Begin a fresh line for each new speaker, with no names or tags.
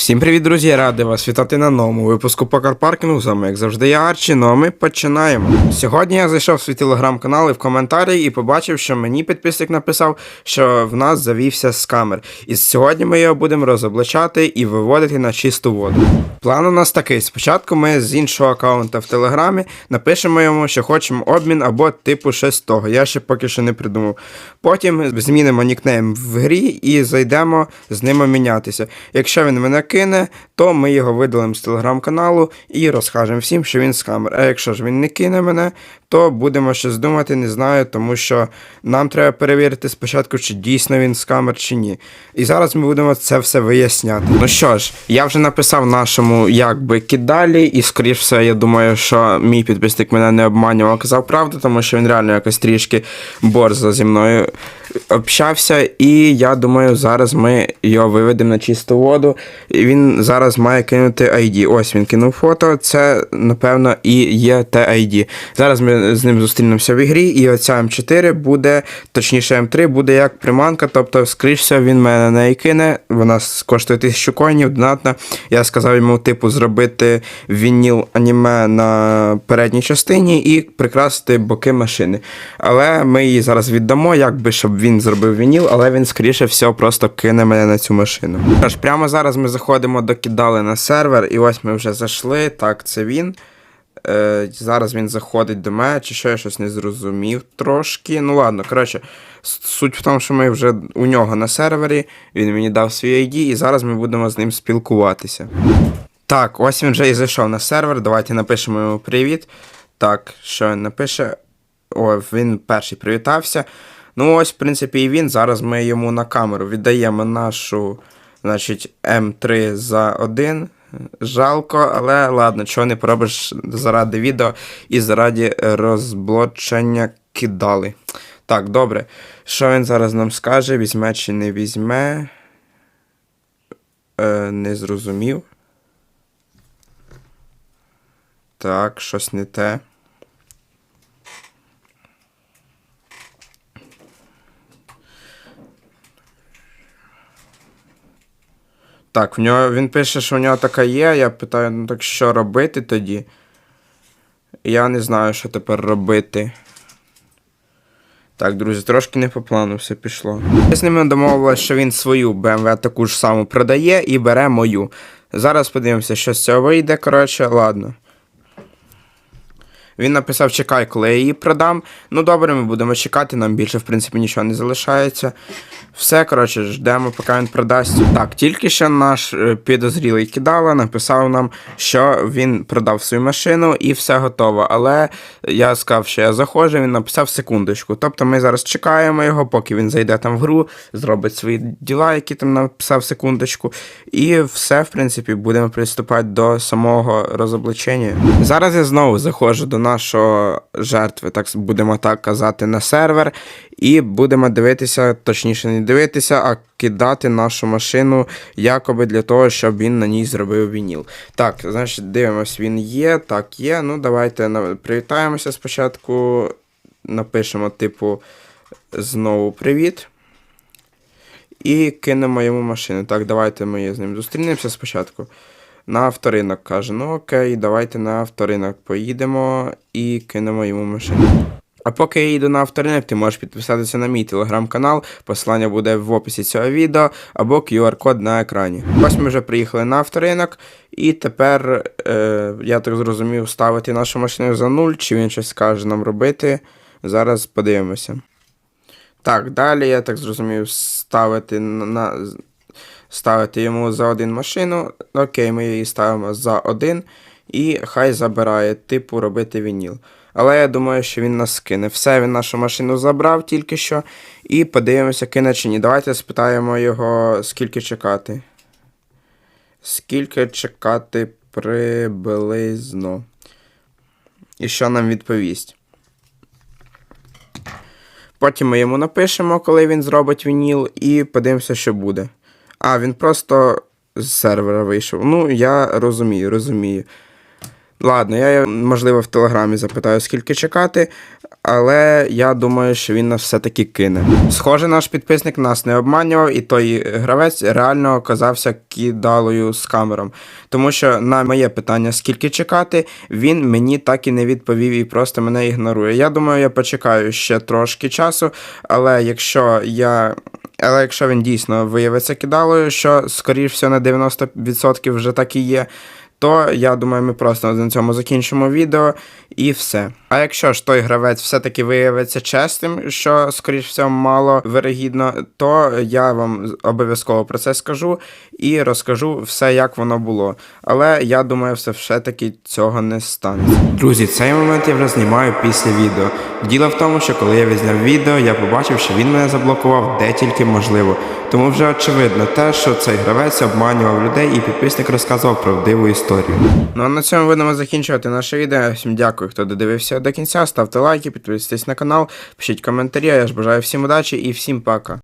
Всім привіт, друзі! Радий вас вітати на новому випуску Покар Паркінгу. З вами, як завжди, я Арчі, ну а ми починаємо. Сьогодні я зайшов в свій телеграм-канал і в коментарі і побачив, що мені підписник написав, що в нас завівся скамер. І сьогодні ми його будемо розоблачати і виводити на чисту воду. План у нас такий: спочатку ми з іншого аккаунта в телеграмі напишемо йому, що хочемо обмін або типу щось того. Я ще поки що не придумав. Потім змінимо нікнейм в грі і зайдемо з ними мінятися. Якщо він мене кине, то ми його видалимо з телеграм-каналу і розкажемо всім, що він скамер. А якщо ж він не кине мене, то будемо щось думати, не знаю, тому що нам треба перевірити спочатку, чи дійсно він скамер, чи ні. І зараз ми будемо це все виясняти. Ну що ж, я вже написав нашому якби кидалі, і скоріш все, я думаю, що мій підписник мене не обманював, казав правду, тому що він реально якось трішки борзо зі мною общався, і я думаю, зараз ми його виведемо на чисту воду. І він зараз має кинути ID. Ось він кинув фото. Це, напевно, і є те ID. Зараз ми з ним зустрінемося в ігрі, і оця М4 буде, точніше, М3 буде як приманка, тобто, скоріш все, він мене неї кине. Вона коштує 1000 коїнів, донатна. Я сказав йому, типу, зробити вініл аніме на передній частині і прикрасити боки машини. Але ми її зараз віддамо, якби щоб він зробив вініл, але він, скоріше всього, просто кине мене на цю машину. Тож, прямо зараз ми заходимо до кидали на сервер, і ось ми вже зайшли. Так, це він. Е, зараз він заходить до мене, чи що я щось не зрозумів трошки. Ну ладно, коротше, суть в тому, що ми вже у нього на сервері, він мені дав свій ID, і зараз ми будемо з ним спілкуватися. Так, ось він вже і зайшов на сервер. Давайте напишемо йому привіт. Так, що він напише? О, він перший привітався. Ну, ось, в принципі, і він. Зараз ми йому на камеру віддаємо нашу, значить, М3 за 1. Жалко, але ладно, чого не поробиш заради відео і заради розблочення кидали. Так, добре. Що він зараз нам скаже? Візьме чи не візьме? Е, не зрозумів. Так, щось не те. Так, в нього він пише, що в нього така є. Я питаю, ну так що робити тоді? Я не знаю, що тепер робити. Так, друзі, трошки не по плану все пішло. Ми з ними домовилися, що він свою BMW таку ж саму продає і бере мою. Зараз подивимося, що з цього вийде. Коротше, ладно. Він написав, чекай, коли я її продам. Ну добре, ми будемо чекати, нам більше, в принципі, нічого не залишається. Все, коротше, ждемо, поки він продасть. Так, тільки що наш е, підозрілий кидала написав нам, що він продав свою машину і все готово. Але я сказав, що я заходжу, він написав секундочку. Тобто ми зараз чекаємо його, поки він зайде там в гру, зробить свої діла, які там написав секундочку. І все, в принципі, будемо приступати до самого розоблачення. Зараз я знову заходжу до нашого жертви, так будемо так казати, на сервер, і будемо дивитися, точніше, не дивитися, а кидати нашу машину якоби для того, щоб він на ній зробив вініл. Так, значить, дивимось, він є, так є. Ну, давайте привітаємося спочатку. Напишемо, типу, знову привіт. І кинемо йому машину. Так, давайте ми з ним зустрінемося спочатку. На авторинок каже, ну окей, давайте на авторинок поїдемо і кинемо йому машину. А поки я їду на авторинок, ти можеш підписатися на мій телеграм-канал, посилання буде в описі цього відео або QR-код на екрані. Ось ми вже приїхали на авторинок, і тепер, е, я так зрозумів, ставити нашу машину за нуль, чи він щось скаже нам робити. Зараз подивимося. Так, далі я так зрозумів, ставити на ставити йому за один машину. Окей, ми її ставимо за один. І хай забирає, типу, робити вініл. Але я думаю, що він нас кине. Все, він нашу машину забрав тільки що. І подивимося, кине чи ні. Давайте спитаємо його, скільки чекати. Скільки чекати приблизно. І що нам відповість. Потім ми йому напишемо, коли він зробить вініл, і подивимося, що буде. А, він просто з сервера вийшов. Ну, я розумію, розумію. Ладно, я можливо в телеграмі запитаю, скільки чекати, але я думаю, що він нас все-таки кине. Схоже, наш підписник нас не обманював, і той гравець реально оказався кидалою з камером. Тому що на моє питання, скільки чекати, він мені так і не відповів і просто мене ігнорує. Я думаю, я почекаю ще трошки часу, але якщо я. Але якщо він дійсно виявиться кидалою, що скоріш всього на 90% вже так і є, то я думаю, ми просто на цьому закінчимо відео і все. А якщо ж той гравець все-таки виявиться чесним, що скоріш всього мало вирогідно, то я вам обов'язково про це скажу і розкажу все, як воно було. Але я думаю, все все-таки цього не станеться. Друзі, цей момент я вже знімаю після відео. Діло в тому, що коли я відзняв відео, я побачив, що він мене заблокував де тільки можливо. Тому вже очевидно те, що цей гравець обманював людей і підписник розказував правдиву історію. Ну а на цьому будемо закінчувати наше відео. Всім дякую, хто додивився до кінця. Ставте лайки, підписуйтесь на канал, пишіть коментарі. Я ж бажаю всім удачі і всім пока.